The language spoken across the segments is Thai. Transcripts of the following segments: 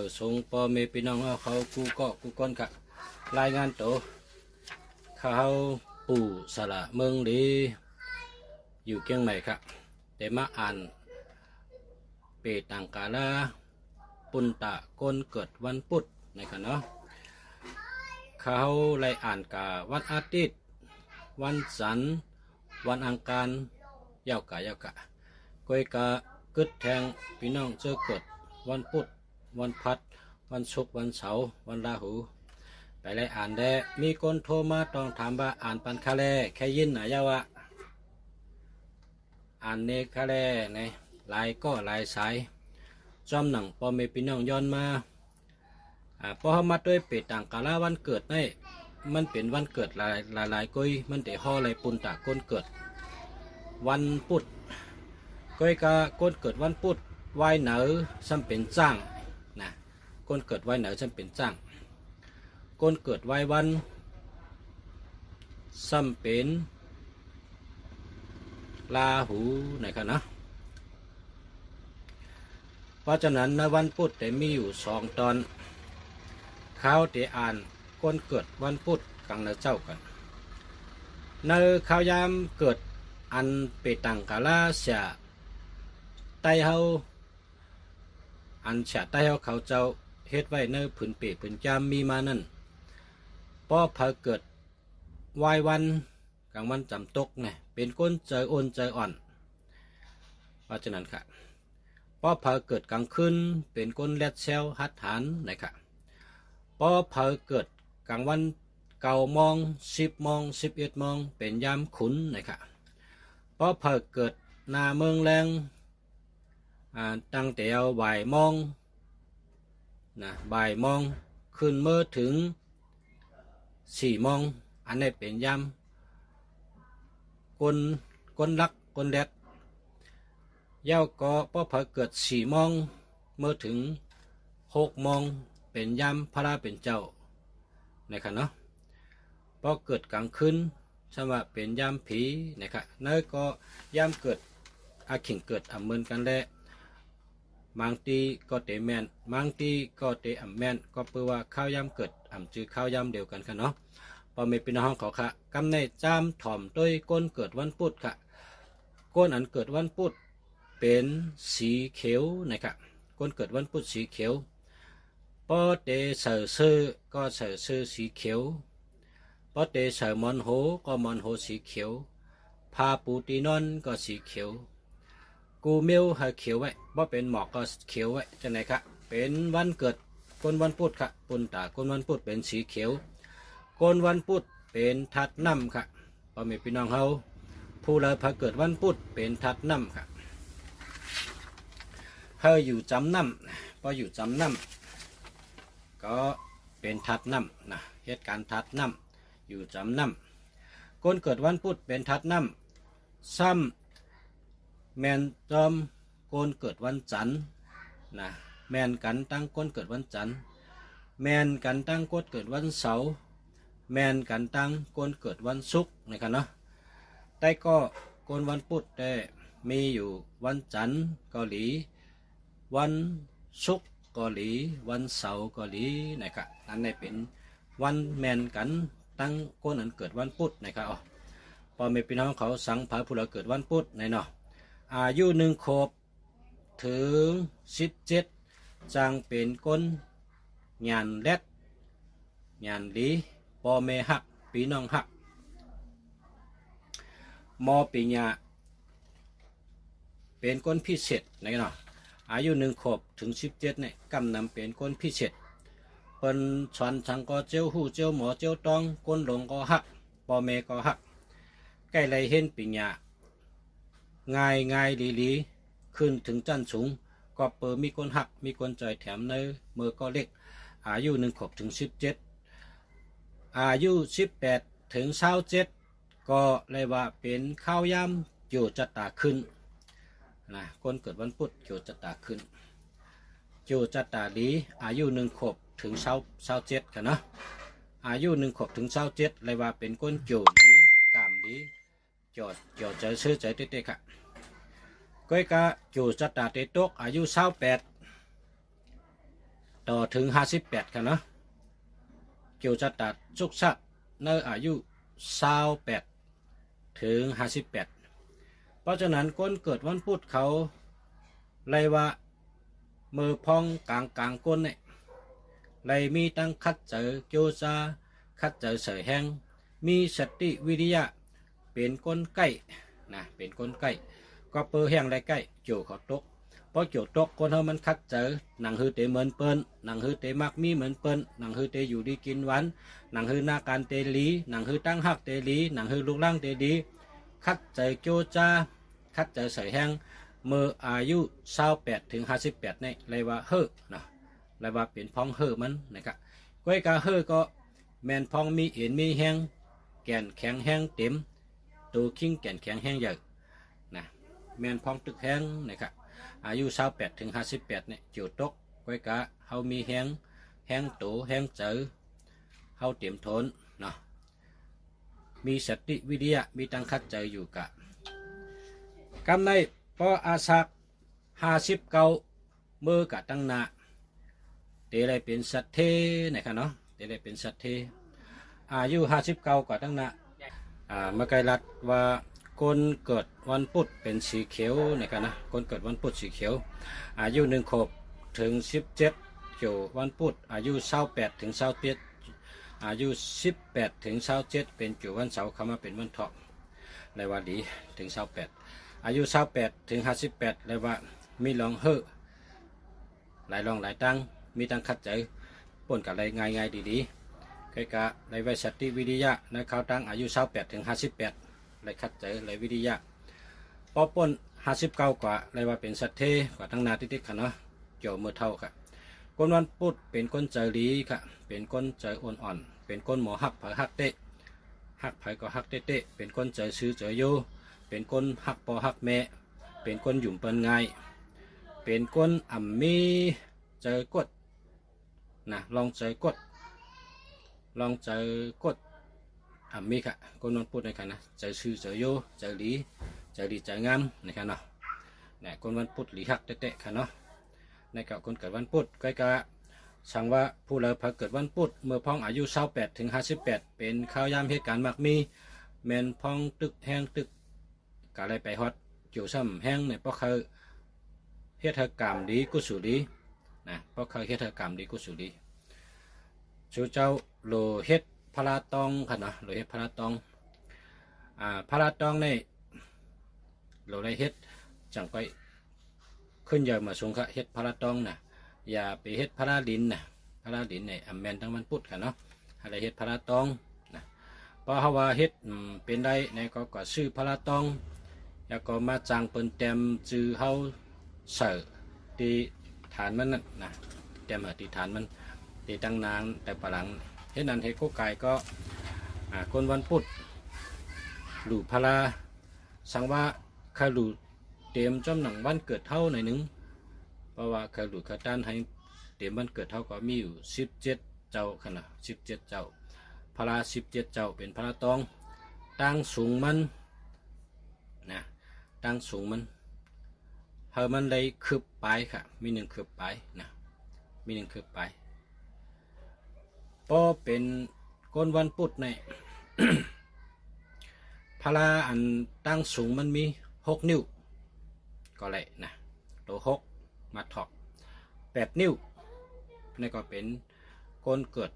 าสงปอเมพี่น้องเขากูก็กูก้อนค่ะรายงานตัวเขาปู่สละเมืองดีอยู่เกียงใหม่ค่ะแต่มาอ่านเปตังกาลาปุนตะก้นเกิดวันพุธนะครับเนาะเขาไล่อ่านกาวันอาทิตย์ วันจันวันอังคารยาวกะยาวกะก้อยกะกึดแทงพี่น้องเจอเกิดวันพุธ วันพัด วันศุกร์วันเสาร์วันราหู ไปไล่อ่านได้มีคนโทรมาต้องถามว่าอ่านปันคาแลแค่ยินหน่อยยาวะ อ่านเนคาแลในลายก็ลายสายจอมหนังพอเมพี่น้องย้อนมาอ่าพอเขามาด้วยเป็ดต่างกาลาวันเกิดนี่มันเป็นวันเกิดหลายหลายหลายก้อยมันแต่ห่ออะไรปุ่นตาก้นเกิด วันพุธก้อยกาก้นเกิดวันพุธไหวเหนือซ้ำเป็นจ้าง ก้นเกิดไหวเหนือซ้ำเป็นจ้างก้นเกิดไหววันซ้ำเป็นลาหูนะครับนะเพราะฉะนั้นในวันพุธแต่มีอยู่สองตอนเขาแต่อ่านคนเกิดวันพุธกังเนเจ้ากันในข้าวยามเกิดอันเปตังกาลาเสียไตเฮาอันเสียไตเฮาเขาเจ้า เฮ็ดไว้ในผืนเปผืนจามมีมานั่นพอเพอเกิดวายวันกลางวันจำตกเนี่ยเป็นก้นเจอโอนเจอ่อนเพราะฉะนั้นค่ะพอเพอเกิดกลางคืนเป็นก้นแลดเซลหัดฐานนะครับพอเผอเกิดกลางวันเก้าโมงสิบโมงสิบเอ็ดโมงเป็นยามขุนนะครับพอเผอเกิดหนาเมืองแรงอ่าตั้งแต่เอาบ่ายโมง นะบ่ายโมงขึ้นเมื่อถึงสี่โมงอันนี้เป็นยามกลกลลักกลแดดย้าก็พอเผอเกิดสี่โมงเมื่อถึงหกโมงเป็นยามพระราเป็นเจ้านะครับเนาะพอเกิดกลางคืนสมว่าเป็นยามผีนะครับเนื้อก็ยามเกิดอาขิงเกิดอ่ำเมินกันแล้ บางทีก็เตแมนบางทีก็เตอ่ำแมนก็เพื่อว่าข้าวยามเกิดอ่ำจือข้าวยามเดียวกันค่ะเนาะพอเมีพี่น้องขอค่ะกำในจามถ่อมด้วยก้นเกิดวันพุธค่ะ ก้นอันเกิดวันพุธเป็นสีเขียวนะครับก้นเกิดวันพุธสีเขียวพอเตเสือซื้อก็เสือซื้อสีเขียวพอเตเสือมอนโหก็มอนโหสีเขียวพาปูตีนอนก็สีเขียว กูเมีวให้เขียวไว้บ่เป็นหมอกก็เขียวไว้จังไหนครับเป็นวันเกิดคนวันพุธครับปุ่นตาคนวันพุธเป็นสีเขียวคนวันพุธเป็นทัดน้ำครับพอมีพี่น้องเฮาผู้เลยพาเกิดวันพุธเป็นทัดน้ำครับเฮาอยู่จำน้ำพออยู่จำน้ำก็เป็นทัดน้ำนะเหตุการณ์ทัดน้ำอยู่จำน้ำคนเกิดวันพุธเป็นทัดน้ำซ้ำ แมนจอมคนเกิดวันจันทร์นะแมนกันตั้งคนเกิดวันจันทร์แมนกันตั้งคนเกิดวันเสาร์แมนกันตั้งคนเกิดวันศุกร์นะครับเนาะแต่ก็คนวันพุธแต่มีอยู่วันจันทร์เกาหลี วันศุกร์เกาหลี วันเสาร์เกาหลีนะครับนั่นในเป็นวันแมนกันตั้งคนนั้นเกิดวันพุธนะครับอ๋อพอมีพี่น้องเขาสังผาผู้เราเกิดวันพุธในเนาะ อายุหนึ่งขบถึงสิบเจ็ดจังเป็นคนงานแรดงานลีปอเมหักพี่น้องหักมอปีญาเป็นคนพิเศษในเนาะอายุหนึ่งขบถึงสิบเจ็ดเนี่ยกำนำเป็นคนพิเศษเปิ้นสอนสังก็เจ้าหูเจ้าหมอเจ้าตองก้นหลงก็หักปอเมก็หักใกล้ไรเห็นปิญญา ง่ายง่ายลีลีขึ้นถึงจันสูงก็เปิดมีคนหักมีคนจอยแถมในมือก็เล็ก อายุหนึ่งขบถึงสิบเจ็ดอายุสิบแปดถึงเศร้าเจ็ดก็เลยว่าเป็นข้าวยำอยู่จะตาขึ้นนะคนเกิดวันพุธโจจตาขึ้นโจจตาลีอายุหนึ่งขบถึงเช้าเช้าเจ็ดกันนะอายุหนึ่งขบถึงเช้าเจ็ดเลยว่าเป็นก้นโจลีกามลีจอดจอดใจซื้อใจเต๊ะๆค่ะ ก้อยกะโจจตตาเตโตกอายุเช้าแปดต่อถึงห้าสิบแปดค่ะเนาะเกี่ยวจะตัดจุกชักในอายุสาวแปดถึงห้าสิบแปดเพราะฉะนั้นคนเกิดวันพุธเขาเลยว่ามือพองกลางกลางก้นเนี่ยเลยมีตั้งคัดเจอเกี่ยวจะคัดเจอเสยแห้งมีสติวิริยะเป็นก้นใกล้นะเป็นก้นใกล้ ก็เปื้อแห้งไรใกล้โจเขาตกเพราะโจตกคนเฮามันคัดเจอหนังฮือเตเหมือนเปิ้นหนังฮือเตมักมีเหมือนเปิ้นหนังฮือเตอยู่ดีกินวันหนังฮือหน้าการเตลีหนังฮือตั้งหักเตลีหนังฮือลูกล่างเตดีคัดเจอโจจาคัดเจอใส่แห้งเมื่ออายุ28ถึง58นี่ยเลยว่าเฮอนะเลยว่าเป็นพ้องเฮอมันนะครับก้อยกาเฮอก็แมนพ้องมีเอ็นมีแห้งแก่นแข็งแห้งเต็มตัวคิงแก่นแข็งแห้งใหญ่นะ แมนพองตึกแห้งนะครับอายุ28ถึง58เนี่ยจิวตกก้อยกะเฮามีแห้งแห้งโตแห้งเจอเฮาเตรียมทนเนาะมีสติวิทยามีตังคัดเจออยู่กะกำในปออาศัก50เกามือกะตั้งนาเตเลยเป็นสัตเทนะครับเนาะเตเลยเป็นสัตเทอายุ50เกากะตั้งนาอ่ามาไกลรัดว่า คนเกิดวันพุธเป็นสีเขียวนะครับนะคนเกิดวันพุธสีเขียว อายุหนึ่งขวบถึงสิบเจ็ดเกี่ยววันพุธอายุเศร้าแปดถึงเศร้าเจ็ดอายุสิบแปดถึงเศร้าเจ็ดเป็นเกี่ยววันเสาร์เข้ามาเป็นวันเถาะเลยว่าดีถึงเศร้าแปดอายุเศร้าแปดถึงห้าสิบแปดเลยว่ามีลองเฮอหลายลองหลายตั้งมีตั้งคัดใจปนกับอะไรง่ายง่ายๆดีๆ cái cả lấy về sạch vi ทยาในเขาตั้งอายุ28ถึง58เลยคัด เจอเลยวิทยาพอป่น59กว่าเลยว่าเป็นสัตเทกว่าทั้งนาติดๆค่ะเนาะเกี่ยวมือเท่าค่ะคนวันพุธเป็นคนใจดีค่ะ เป็นคนใจอ่อนๆเป็นคนหมอหักเผยหักเตะหักไผก็หักเตะเตะเป็นคนใจซื้อใจโยเป็นคนหักปอหักแม่ เป็นคนหยุ่มเปิ้นง่ายเป็นคนอ่ำมีใจกดนะลองใจกดลองเจกด อ่ามีค่ะคนนอนพูดในค่ะนะเจอชื่อเจอโยเจอหลีเจอดีเจองามในค่ะเนาะเนี่คนวันพุธหลีหักเตะๆค่ะเนาะในกับคนเกิดวันพุธก็กะสั่งว่าผู้เลอพอเกิดวันพุธเมื่อพ้องอายุ28ถึง58เป็นข้าวยามเหตุการณ์มักมีแมนพ้องตึกแห้งตึกกะไรไปฮอดเกี่ยวซ้ำแห้งเนี่ยเพราะเขาเฮ็ดเธอกรรมดีกุศลดีนะเพราะเขาเฮ็ดเธอกรรมดีกุศลดีชูเจ้าโลเฮ็ด พลาตองค่ะนะโลเฮ็ดพลาตอง อ่าพลาตองในโลได้เฮ็ดจังไปขึ้นใหญ่มาสงค่ะเฮ็ดพลาตองนะอย่าไปเฮ็ดพลาดินนะพลาดินในอำแมนทั้งมันพุดค่ะเนาะอะไรเฮ็ดพลาตองนะเพราะเขาว่าเฮ็ดเป็นได้ในก็ก็ซื้อพลาตอง แล้วก็มาจางเปิ้นเต็มจือเฮาเสิร์ที่ฐานมันนั่นะเต็มที่ฐานมันตีตั้งนานแต่ปลัง เฮ็ดนั้นเฮ็ดโคไก่ก็คนวันพุธหลูพลาสังว่าคาหลูเตรียมจำหนังวันเกิดเท่าหน่อยหนึง เพราะว่าคาหลูคาต้านให้เตรียมวันเกิดเท่าก็มีอยู่สิบเจ็ดเจ้าขนาดสิบเจ็ดเจ้าพลาสิบเจ็ดเจ้าเป็นพลาตองตั้งสูงมันนะตั้งสูงมันเฮามันเลยคืบไปค่ะ มีหนึ่งคืบไปนะมีหนึ่งคืบไป พอเป็นก้นวันพุธในพลาอันตั้งสูงมันมีหกนิ้ว ก็เลยนะตัวหกมาถอกแปดนิ้วนี่ก็เป็นก้นเกิด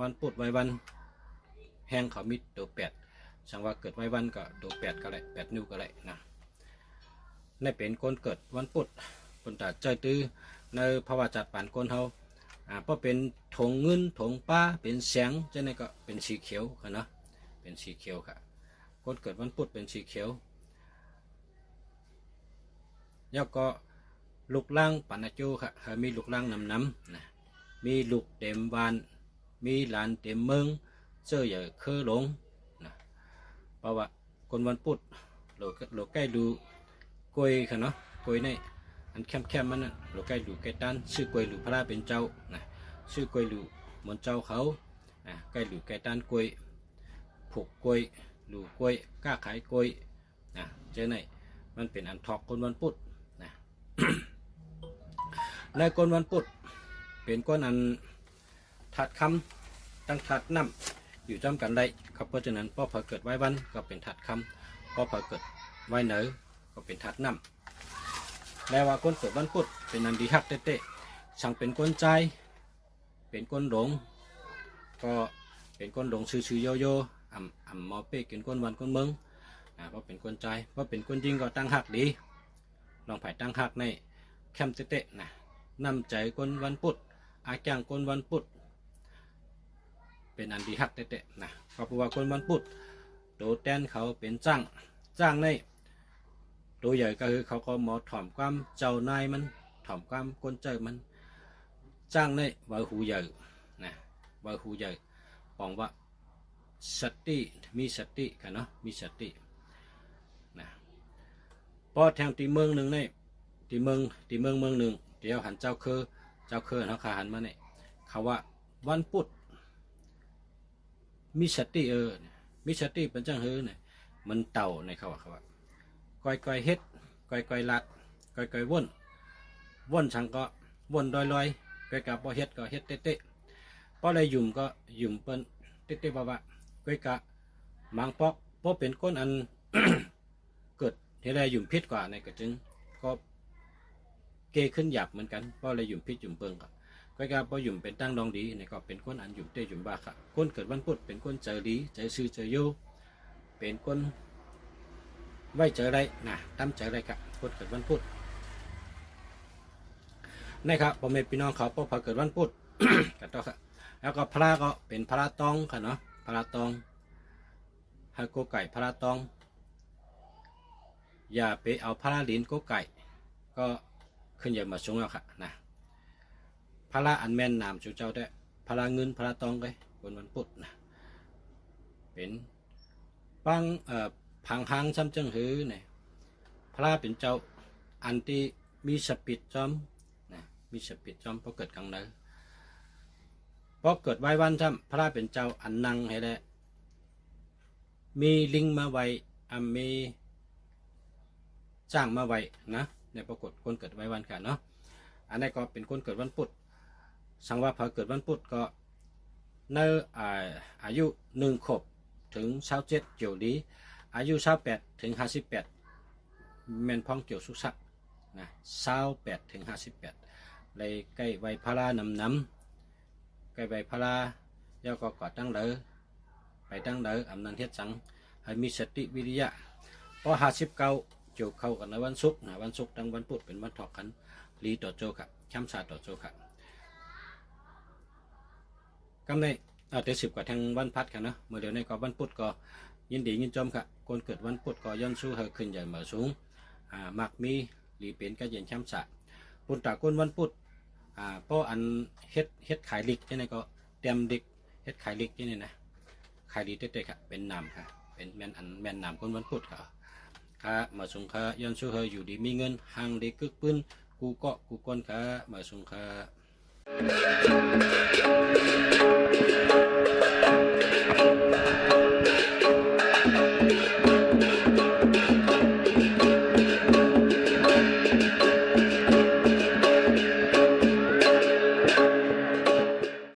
วันพุธไว้วัน แห้งเขามีตัวแปดสังว่าเกิดไว้วันก็ตัวแปดก็เลยแปดนิ้วก็เลยนะนี่เป็นก้นเกิดวันพุธคนตาใจตื้อในภาวะจัดป่านก้นเฮา อ่าเพราะเป็นถงเงินถงป้าเป็นแสงจ้านี่ก็เป็นสีเขียวค่ะเนาะเป็นสีเขียวค่ะคนเกิดวันพุธเป็นสีเขียวแล้วก็ลูกล่างปันาจูค่ะมีลูกล่างนำน้ำนะมีลูกเต็มวาน มีหลานเต็มเมืองเจ้าใหญ่เคอหลงนะเพราะว่าคนวันพุธเราเราใกล้ดูกลวยค่ะเนาะกลวยใน อันแคมๆมันน่ะเราใกล้หลูใกล้ด้านชื่อกวยหลูพระราเป็นเจ้านะชื่อกวยหลูเหมือนเจ้าเขานะใกล้หลูใกล้ด้านกวยผูกกวยหลูกวยกล้าขายกวยนะเจ้าไหนมันเป็นอันทอกคนวันพุธนะในคนวันพุธเป็นก้อนอันถัดคำตั้งถัดน้ำอยู่จำกันได้ครับเพราะฉะนั้นพ่อพอเกิดไว้วันก็เป็นถัดคำพ่อพอเกิดไว้เหนอก็เป็นถัดน้ำ แล้ว่าก้นเกิดวันพุธเป็นอันดีฮักเต้ๆช่างเป็นก้นใจ เป็นก้นหลง ก็เป็นก้นหลงชื่อๆโยโย่อ่ำอ่ำมอเป้กินก้นวันก้นเมืองอ่าเพราะเป็นก้นใจเพราะเป็นก้นจริงก็ตั้งหักดี ลองไผ่ตั้งหักในแคมเตะนะนำใจก้นวันพุธอาจางก้นวันพุธเป็นอันดีหักเตะนะเพราะว่าก้นวันพุธตัวแตนเขาเป็นจ้างจ้างใน ตัวใหญ่ก็คือเขาก็มอถ่อมความเจ้านายมันถ่อมความก้นเจอมัน จ้างในว่าหูใหญ่นะว่าหูใหญ่บอกว่าสติมีสติกันเนาะมีสตินะพอแทงตีเมืองหนึ่งเนี่ยตีเมืองตีเมืองเมืองหนึ่งเดี๋ยวหันเจ้าคือเจ้าคือเขาขาหันมาเนี่ยเขาว่าวันพุธมีสติเออมีสติเป็นจังเฮอเนี่ยมันเต่าในเขาว่าเขาว่า ก้อยก้อยเฮ็ดก้อยก้อยลัดก้อยก้อยว่นว่นชังก็ว่นลอยลอยก้อยกับบ่เฮ็ดก็เฮ็ดเตะๆพอเลยหยุ่มก็หยุ่มเปิ้นเตะๆบ่ว่าก้อยกะมังปอกพอเป็นก้นอันเกิดเฮดอะไรหยุ่มพิษกว่าในก็จึงก็เกขึ้นหยับเหมือนกันเพราะอะไรหยุ่มพิษหยุ่มเปิงกับก็การพอหยุ่มเป็นตั้งดองดีในก็เป็นก้นอันหยุ่มเตหยุ่มบ้าค่ะก้นเกิดวันพุธเป็นก้นเจอดีเจอซื้อเจอโยเป็นก้น ไว้เจอได้นะตั้มเจอได้ครับก้นเกิดวันพุธนะครับพ่อแม่พี่น้องเขาพอพอเกิดวันพุธกันต่อครับแล้วก็พระก็เป็นพระตองค่ะเนาะพระตองให้โกไก่พระตอง อย่าไปเอาพระลิ้นก็ไก่ ก็ขึ้นอย่ามาชงแล้วค่ะนะพระอันแม่นนามชูเจ้าได้พระเงินพระตองไงคนวันพุธนะเป็นปังเอ่อ พังหางซ้ำจังหือเนี่ยพระเป็นเจ้าอันที่มีสปิดจอมนะมีสปิดจอมเพราะเกิดกลางเนอเพราะเกิดไว้วันซ้ำพระเป็นเจ้าอันนังให้ได้มีลิงมาไว้อันมีจ้างมาไว้นะในปรากฏคนเกิดไว้วันกันเนาะอันนี้ก็เป็นคนเกิดวันพุธสังว่าพอเกิดวันพุธก็ในอาอายุหนึ่งขบถึงเช้าเจ็ดเกี่ยวดี อายุเช้าแปดถึงห้าสิบแปดแมนพ้องเกี่ยวสุกสักนะเช้าแปดถึงห้าสิบแปดเลยใกล้ไวยพารานำน้ำใกล้ไวยพารายาก็ก่อตั้งเลยไปตั้งเลยอำนันเทศสังให้มีสติวิริยะพอห้าสิบเก้าโจเข้ากันในวันศุกร์นะวันศุกร์ตั้งวันพุธเป็นวันถอกกันลีต่อโจครับช้ำชาต่อโจครับกำในเอาแต่สิบกว่าทางวันพัดกันนะเมื่อเดี๋ยวในก็วันพุธก็ ยินดียินจมค่ะคนเกิดวันพุธก็ย้อนสู้เฮอขึ้นใหญ่เหมาสูงอ่มักมีหรือเป็นก็เย็นช้ำสะปุนตากคนวันพุธอ่าป้ออันเฮ็ดเฮ็ดขายลิกยังไงก็เตรียมลิกเฮ็ดขายลิกยังไงนะขายลิกเด็ดๆค่ะเป็นนามค่ะเป็นแมนอันแมนนามคนวันพุธค่ะค่ะมาสูงค่ะย้อนสู้เฮออยู่ดีมีเงินห่างเด็กกึกปืนกูเกาะกูก้นค่ะมาสูงค่ะ